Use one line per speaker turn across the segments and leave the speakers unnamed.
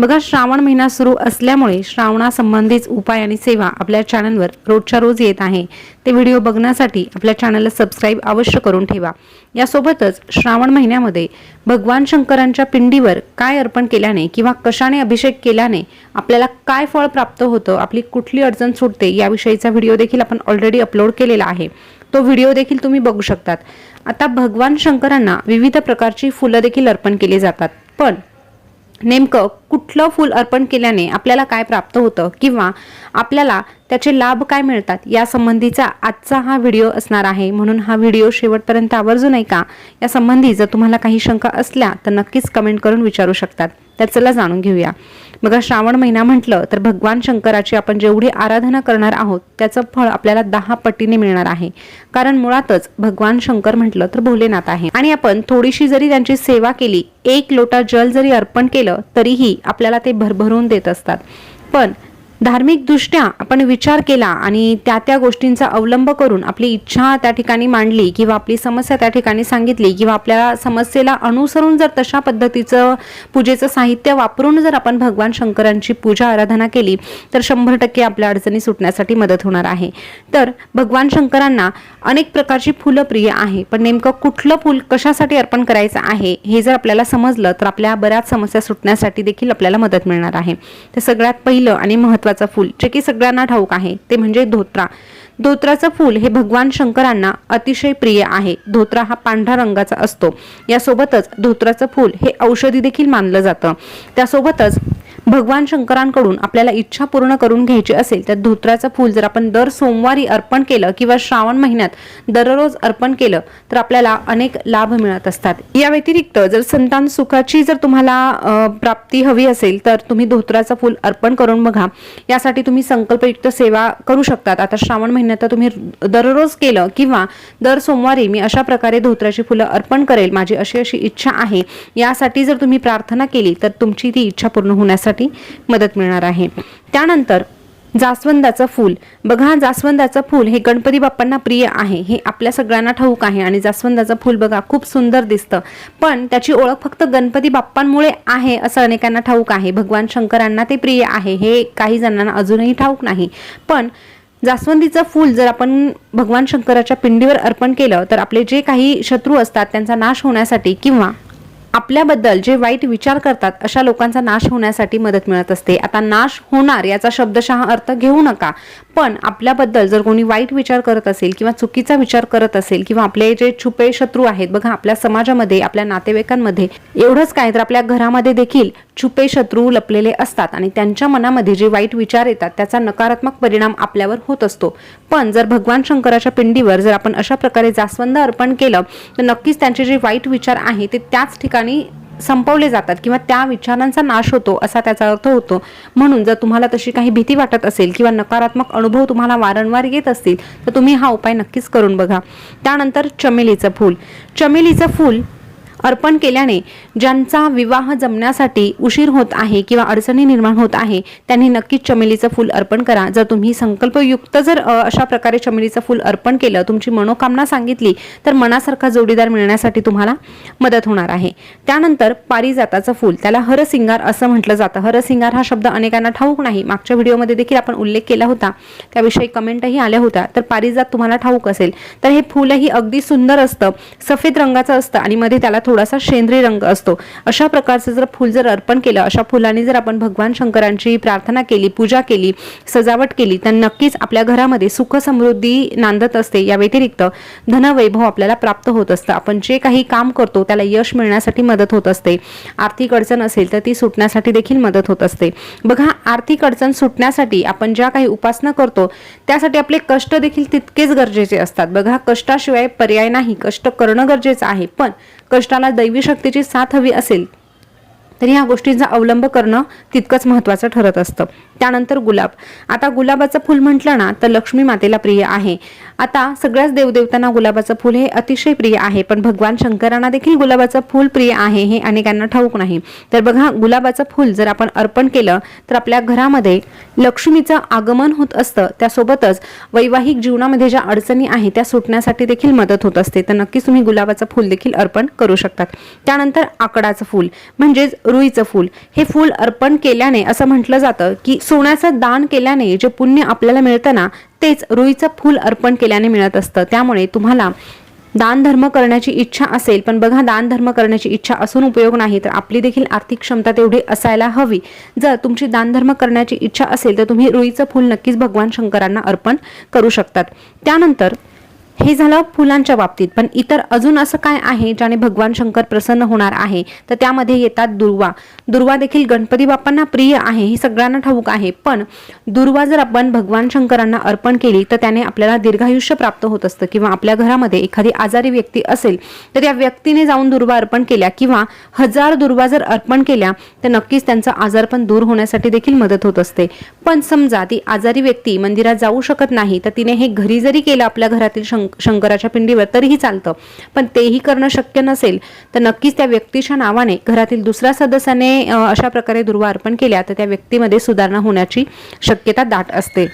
बघा श्रावण महिना सुरू असल्यामुळे श्रावणासंबंधीच उपाय आणि सेवा आपल्या चॅनलवर रोजच्या रोज येत आहे. ते व्हिडिओ बघण्यासाठी आपल्या चॅनलला सबस्क्राईब अवश्य करून ठेवा. यासोबतच श्रावण महिन्यामध्ये भगवान शंकरांच्या पिंडीवर काय अर्पण केल्याने किंवा कशाने अभिषेक केल्याने आपल्याला काय फळ प्राप्त होतं आपली कुठली अडचण सुटते याविषयीचा व्हिडिओ देखील आपण ऑलरेडी अपलोड केलेला आहे. तो व्हिडिओ देखील तुम्ही बघू शकतात. आता भगवान शंकरांना विविध प्रकारची फुलं देखील अर्पण केली जातात. पण नेमकं कुठलं फूल अर्पण केल्याने आपल्याला काय प्राप्त होतं किंवा आपल्याला त्याचे लाभ काय मिळतात या संबंधीचा आजचा हा व्हिडिओ असणार आहे. म्हणून हा व्हिडिओ शेवटपर्यंत आवर्जून ऐका या संबंधी जर तुम्हाला काही शंका असल्या तर नक्कीच कमेंट करून विचारू शकतात. तर चला जाणून घेऊया. बघा श्रावण महिना म्हटलं तर भगवान शंकराची आपण जेवढी आराधना करणार आहोत त्याचं फळ आपल्याला दहा पटीने मिळणार आहे. कारण मुळातच भगवान शंकर म्हटलं तर भोलेनाथ आहे. आणि आपण थोडीशी जरी त्यांची सेवा केली एक लोटा जल जरी अर्पण केलं तरीही आपल्याला ते भरभरून देत असतात. पण धार्मिकदृष्ट्या आपण विचार केला आणि त्या त्या गोष्टींचा अवलंब करून आपली इच्छा त्या ठिकाणी मांडली किंवा आपली समस्या त्या ठिकाणी सांगितली किंवा आपल्या समस्येला अनुसरून जर तशा पद्धतीचं पूजेचं साहित्य वापरून जर आपण भगवान शंकरांची पूजा आराधना केली तर शंभर टक्के आपल्या अडचणी सुटण्यासाठी मदत होणार आहे. तर भगवान शंकरांना अनेक प्रकारची फुलं प्रिय आहे पण नेमकं कुठलं फूल कशासाठी अर्पण करायचं आहे हे जर आपल्याला समजलं तर आपल्या बऱ्याच समस्या सुटण्यासाठी देखील आपल्याला मदत मिळणार आहे. तर सगळ्यात पहिलं आणि महत्त्वाचं फूल जे की सगळ्यांना ठाऊक आहे ते म्हणजे धोत्रा. धोत्राचं फूल हे भगवान शंकरांना अतिशय प्रिय आहे. धोत्रा हा पांढऱ्या रंगाचा असतो. यासोबतच धोत्राचं फूल हे औषधी देखील मानलं जातं. त्यासोबतच भगवान शंकरांकडून आपल्याला इच्छा पूर्ण करून घ्यायची असेल तर धोत्राचं फूल जर आपण दर सोमवारी अर्पण केलं किंवा श्रावण महिन्यात दररोज अर्पण केलं तर आपल्याला अनेक लाभ मिळत असतात. या व्यतिरिक्त जर संतान सुखाची जर तुम्हाला प्राप्ती हवी असेल तर तुम्ही धोत्राचं फूल अर्पण करून बघा. यासाठी तुम्ही संकल्पयुक्त सेवा करू शकतात. आता श्रावण महिन्यात तर तुम्ही दररोज केलं किंवा दर सोमवारी मी अशा प्रकारे धोत्राची फुलं अर्पण करेल माझी अशी अशी इच्छा आहे. यासाठी जर तुम्ही प्रार्थना केली तर तुमची ती इच्छा पूर्ण होण्यासाठी मदत मिळणार आहे. त्यानंतर जास्वंदाचं फूल. बघा जास्वंदाचं फूल हे गणपती बाप्पांना प्रिय आहे. हे आपल्या सगळ्यांना ठाऊक आहे आणि जास्वंदाचं फूल बघा खूप सुंदर दिसतं. पण त्याची ओळख फक्त गणपती बाप्पांमुळे आहे असं अनेकांना ठाऊक आहे. भगवान शंकरांना ते प्रिय आहे हे काही जणांना अजूनही ठाऊक नाही. पण जास्वंदीचं फूल जर आपण भगवान शंकराच्या पिंडीवर अर्पण केलं तर आपले जे काही शत्रू असतात त्यांचा नाश होण्यासाठी किंवा आपल्याबद्दल जे वाईट विचार करतात अशा लोकांचा नाश होण्यासाठी मदत मिळत असते. आता नाश होणार याचा शब्दशः अर्थ घेऊ नका. पण आपल्याबद्दल जर कोणी वाईट विचार करत असेल किंवा चुकीचा विचार करत असेल किंवा आपले जे छुपे शत्रू आहेत बघा आपल्या समाजामध्ये आपल्या नातेवाईकांमध्ये एवढंच काय तर आपल्या घरामध्ये देखील छुपे शत्रू लपलेले असतात आणि त्यांच्या मनामध्ये जे वाईट विचार येतात त्याचा नकारात्मक परिणाम आपल्यावर होत असतो. पण जर भगवान शंकराच्या पिंडीवर जर आपण अशा प्रकारे जास्वंद अर्पण केलं तर नक्कीच त्यांचे जे वाईट विचार आहे ते त्याच ठिकाणी संपवले जातात किंवा त्या विचारांचा नाश होतो असा त्याचा अर्थ होतो. म्हणून जर तुम्हाला तशी काही भीती वाटत असेल किंवा नकारात्मक अनुभव तुम्हाला वारंवार येत असतील तर तुम्ही हा उपाय नक्कीच करून बघा. त्यानंतर चमेलीचं फूल. चमेलीचं फूल अर्पण केल्याने ज्यांचा विवाह जमण्यासाठी उशीर होत आहे किंवा अडचणी निर्माण होत आहे त्यांनी नक्कीच चमेलीचं फूल अर्पण करा. जर तुम्ही संकल्पयुक्त जर अशा प्रकारे चमेलीचं फूल अर्पण केलं तुमची मनोकामना सांगितली तर मनासारखा जोडीदार मिळण्यासाठी तुम्हाला मदत होणार आहे. त्यानंतर पारिजाताचं फूल त्याला हरसिंगार असं म्हटलं जातं. हरसिंगार हा शब्द अनेकांना ठाऊक नाही. मागच्या व्हिडिओमध्ये देखील आपण उल्लेख केला होता. त्याविषयी कमेंटही आल्या होत्या. तर पारिजात तुम्हाला ठाऊक असेल तर हे फूलही अगदी सुंदर असतं सफेद रंगाचं असतं आणि मध्ये त्याला थोडासा शेंद्री रंग असतो. अशा प्रकारचं जर फूल जर अर्पण केलं अशा फुलांनी जर आपण भगवान शंकरांची प्रार्थना केली पूजा केली सजावट केली तर नक्कीच आपल्या घरामध्ये सुख समृद्धी नांदत असते. या व्यतिरिक्त धनवैभव आपल्याला प्राप्त होत असतं. आपण जे काही काम करतो त्याला यश मिळण्यासाठी मदत होत असते. आर्थिक अडचण असेल तर ती सुटण्यासाठी देखील मदत होत असते. बघा आर्थिक अडचण सुटण्यासाठी आपण ज्या काही उपासना करतो त्यासाठी आपले कष्ट देखील तितकेच गरजेचे असतात. बघा कष्टाशिवाय पर्याय नाही. कष्ट करणं गरजेचं आहे. पण कष्टाला दैवी शक्तीची साथ हवी असेल तर ह्या गोष्टींचा अवलंब करणं तितकंच महत्त्वाचं ठरत असतं. त्यानंतर गुलाब. आता गुलाबाचं फुल म्हटलं ना तर लक्ष्मी मातेला प्रिय आहे. आता सगळ्याच देवदेवतांना गुलाबाचं फूल हे अतिशय प्रिय आहे पण भगवान शंकरांना देखील गुलाबाचं फुल प्रिय आहे हे अनेकांना ठाऊक नाही. तर बघा गुलाबाचं फूल जर आपण अर्पण केलं तर आपल्या घरामध्ये लक्ष्मीचं आगमन होत असतं. त्यासोबतच वैवाहिक जीवनामध्ये ज्या अडचणी आहेत त्या सुटण्यासाठी देखील मदत होत असते. तर नक्कीच तुम्ही गुलाबाचं फूल देखील अर्पण करू शकतात. त्यानंतर आकडाचं फूल म्हणजेच रुईचं फूल. हे फूल अर्पण केल्याने असं म्हटलं जातं की सोन्याचं दान केल्याने जे पुण्य आपल्याला मिळतं ना तेच रुईचं फूल अर्पण केल्याने मिळत असतं. त्यामुळे तुम्हाला दानधर्म करण्याची इच्छा असेल पण बघा दान धर्म करण्याची इच्छा असून उपयोग नाही तर आपली देखील आर्थिक क्षमता तेवढी असायला हवी. जर तुमची दानधर्म करण्याची इच्छा असेल तर तुम्ही रुईचं फूल नक्कीच भगवान शंकरांना अर्पण करू शकतात. त्यानंतर हे झालं फुलांच्या बाबतीत. पण इतर अजून असं काय आहे ज्याने भगवान शंकर प्रसन्न होणार आहे? तर त्यामध्ये येतात दुर्वा. दुर्वा देखील गणपती बाप्पांना प्रिय आहे हे सगळ्यांना ठाऊक आहे. पण दुर्वा जर आपण भगवान शंकरांना अर्पण केली तर त्याने आपल्याला दीर्घायुष्य प्राप्त होत असतं. किंवा आपल्या घरामध्ये एखादी आजारी व्यक्ती असेल तर त्या व्यक्तीने जाऊन दुर्वा अर्पण केल्या. किंवा हजार दुर्वा जर अर्पण केल्या तर नक्कीच त्यांचा आजारपण दूर होण्यासाठी देखील मदत होत असते. पण समजा ती आजारी व्यक्ती मंदिरात जाऊ शकत नाही तर तिने हे घरी जरी केलं आपल्या घरातील शंकर शंकराच्या पिंडीवर तरीही चालतं. पण तेही करणं शक्य नसेल तर नक्कीच त्या व्यक्तीच्या नावाने घरातील दुसऱ्या सदस्याने अशा प्रकारे दुर्वा अर्पण केल्या तर त्या व्यक्तीमध्ये सुधारणा होण्याची शक्यता दाट असते.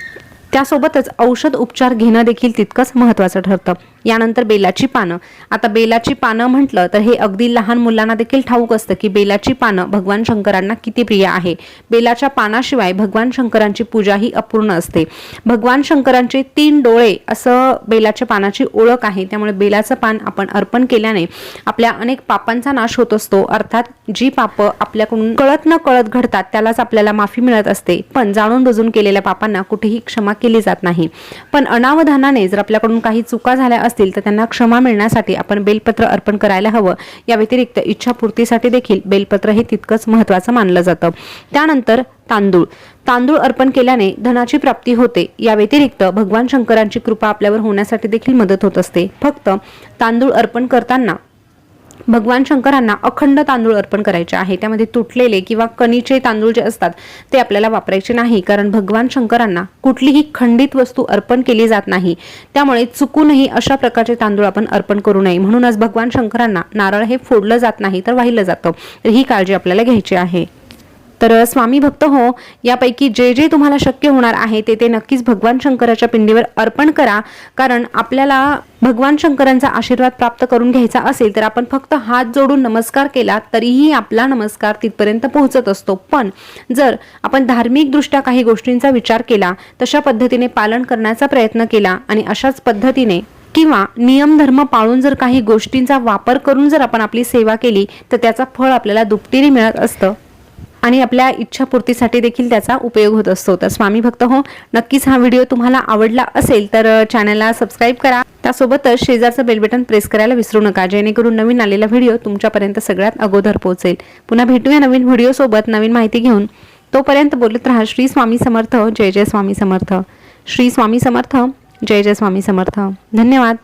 त्यासोबतच औषध उपचार घेणं देखील तितकंच महत्त्वाचं ठरतं. यानंतर बेलाची पानं. आता बेलाची पानं म्हटलं तर हे अगदी लहान मुलांना देखील ठाऊक असतं की बेलाची पानं भगवान शंकरांना किती प्रिय आहे. बेलाच्या पानाशिवाय भगवान शंकरांची पूजा ही अपूर्ण असते. भगवान शंकरांचे तीन डोळे असं बेलाच्या पानाची ओळख आहे. त्यामुळे बेलाचं पान आपण अर्पण केल्याने आपल्या अनेक पापांचा नाश होत असतो. अर्थात जी पापं आपल्याकडून कळत न कळत घडतात त्यालाच आपल्याला माफी मिळत असते. पण जाणून बुजून केलेल्या पापांना कुठेही क्षमा केली जात नाही. पण अनावधानाने जर आपल्याकडून काही चुका झाल्या असतील तर त्यांना क्षमा मिळण्यासाठी आपण बेलपत्र अर्पण करायला हवं. या व्यतिरिक्त इच्छापूर्तीसाठी देखील बेलपत्र हे तितकंच महत्त्वाचं मानलं जातं. त्यानंतर तांदूळ. तांदूळ अर्पण केल्याने धनाची प्राप्ती होते. या व्यतिरिक्त भगवान शंकरांची कृपा आपल्यावर होण्यासाठी देखील मदत होत असते. फक्त तांदूळ अर्पण करताना भगवान शंकरांना अखंड तांदूळ अर्पण करायचे आहे. त्यामध्ये तुटलेले किंवा कणीचे तांदूळ जे असतात ते आपल्याला वापरायचे नाही. कारण भगवान शंकरांना कुठलीही खंडित वस्तू अर्पण केली जात नाही. त्यामुळे चुकूनही अशा प्रकारचे तांदूळ आपण अर्पण करू नये. म्हणूनच भगवान शंकरांना नारळ हे फोडलं जात नाही तर वाहिलं जातं. तर ही काळजी आपल्याला घ्यायची आहे. तर स्वामी भक्त हो यापैकी जे जे तुम्हाला शक्य होणार आहे ते ते नक्कीच भगवान शंकराच्या पिंडीवर अर्पण करा. कारण आपल्याला भगवान शंकरांचा आशीर्वाद प्राप्त करून घ्यायचा असेल तर आपण फक्त हात जोडून नमस्कार केला तरीही आपला नमस्कार तिथपर्यंत पोहोचत असतो. पण जर आपण धार्मिकदृष्ट्या काही गोष्टींचा विचार केला तशा पद्धतीने पालन करण्याचा प्रयत्न केला आणि अशाच पद्धतीने किंवा नियम धर्म पाळून जर काही गोष्टींचा वापर करून जर आपण आपली सेवा केली तर त्याचा फळ आपल्याला दुपटीने मिळत असतं. आणि आपल्या इच्छापूर्तीसाठी देखील त्याचा उपयोग होत असतो. तर स्वामी भक्त हो नक्कीच हा व्हिडिओ तुम्हाला आवडला असेल तर चॅनलला सबस्क्राईब करा. त्यासोबतच शेजारचं बेल बटन प्रेस करायला विसरू नका. जेणेकरून नवीन आलेला व्हिडिओ तुमच्यापर्यंत सगळ्यात अगोदर पोहोचेल. पुन्हा भेटूया नवीन व्हिडिओसोबत नवीन माहिती घेऊन. तोपर्यंत बोलत राहा श्री स्वामी समर्थ जय जय स्वामी समर्थ. श्री स्वामी समर्थ जय जय स्वामी समर्थ. धन्यवाद.